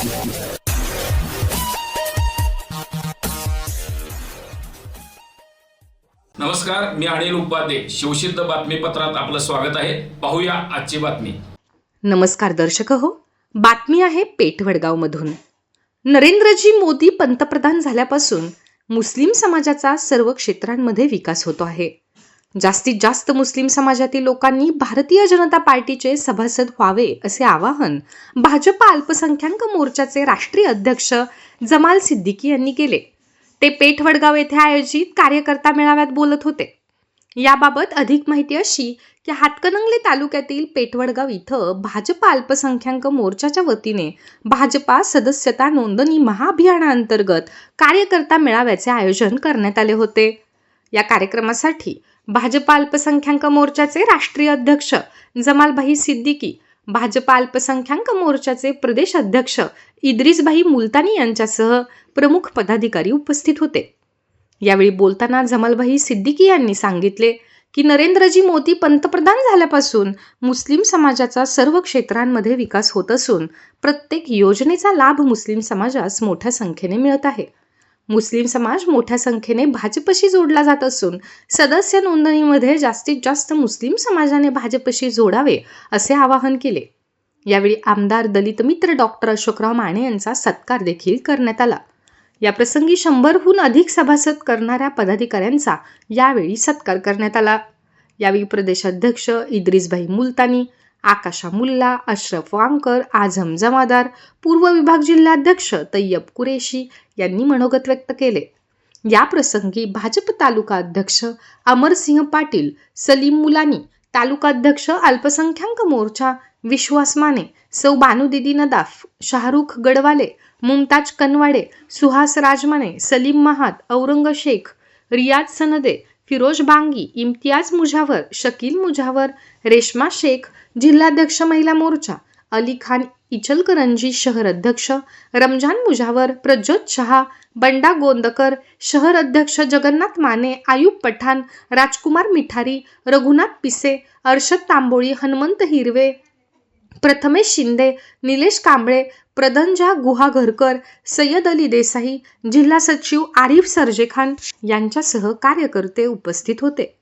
नमस्कार मी अनिल उपाध्ये. शिवसिद्ध बातमीपत्रात आपलं स्वागत आहे. पाहूया आजची बातमी. नमस्कार दर्शक हो. बातमी आहे पेठवडगाव मधून नरेंद्रजी मोदी पंतप्रधान झाल्यापासून मुस्लिम समाजाचा सर्व क्षेत्रांमध्ये विकास होतो आहे. जास्तीत जास्त मुस्लिम समाजातील लोकांनी भारतीय जनता पार्टीचे सभासद व्हावे असे आवाहन भाजप अल्पसंख्याक मोर्चाचे राष्ट्रीय अध्यक्ष जमाल सिद्दीकी यांनी केले. ते पेठवडगाव येथे आयोजित कार्यकर्ता मेळाव्यात बोलत होते. याबाबत अधिक माहिती अशी की हातकणंगले तालुक्यातील पेठवडगाव इथं भाजप अल्पसंख्याक मोर्चाच्या वतीने भाजपा सदस्यता नोंदणी महाअभियानाअंतर्गत कार्यकर्ता मेळाव्याचे आयोजन करण्यात आले होते. या कार्यक्रमासाठी भाजपा अल्पसंख्याक मोर्चाचे राष्ट्रीय अध्यक्ष जमालभाई सिद्दीकी भाजपा अल्पसंख्याक मोर्चाचे प्रदेश अध्यक्ष इद्रिसभाई मुलतानी यांच्यासह प्रमुख पदाधिकारी उपस्थित होते. यावेळी बोलताना जमालभाई सिद्दीकी यांनी सांगितले की नरेंद्रजी मोदी पंतप्रधान झाल्यापासून मुस्लिम समाजाचा सर्व क्षेत्रांमध्ये विकास होत असून प्रत्येक योजनेचा लाभ मुस्लिम समाजास मोठ्या संख्येने मिळत आहे. मुस्लिम समाज मोठ्या संख्येने भाजपशी जोडला जात असून सदस्य नोंदणीमध्ये जास्तीत जास्त मुस्लिम समाजाने भाजपशी जोडावे असे आवाहन केले. यावेळी आमदार दलित मित्र डॉक्टर अशोकराव माने यांचा सत्कार देखील करण्यात आला. या प्रसंगी शंभरहून अधिक सभासद करणाऱ्या पदाधिकाऱ्यांचा यावेळी सत्कार करण्यात आला. यावेळी प्रदेशाध्यक्ष इद्रिसभाई मुलतानी आकाशा मुल्ला अश्रफ वांकर आझम जमादार पूर्व विभाग जिल्हाध्यक्ष तय्यब कुरेशी यांनी मनोगत व्यक्त केले. या प्रसंगी भाजप तालुका अध्यक्ष अमरसिंह पाटील सलीम मुलानी तालुकाध्यक्ष अल्पसंख्याक मोर्चा विश्वास माने सौ बानुदिदी नदाफ शाहरुख गडवाले मुमताज कनवाडे सुहास राजमाने सलीम महात औरंग शेख रियाज सनदे फिरोज बांगी इम्तियाज मुझावर शकील मुझावर रेश्मा शेख जिल्हाध्यक्ष महिला मोर्चा अली खान इचलकरंजी शहर अध्यक्ष रमजान मुझावर प्रज्योत शहा बंडा गोंदकर शहर अध्यक्ष जगन्नाथ माने आयुब पठाण राजकुमार मिठारी रघुनाथ पिसे अर्षद तांबोळी हनुमंत हिरवे प्रथमेश शिंदे निलेश कांबळे प्रदंजा गुहाघरकर सय्यद अली देसाई जिल्हा सचिव आरिफ सरजेखान यांच्यासह कार्यकर्ते उपस्थित होते.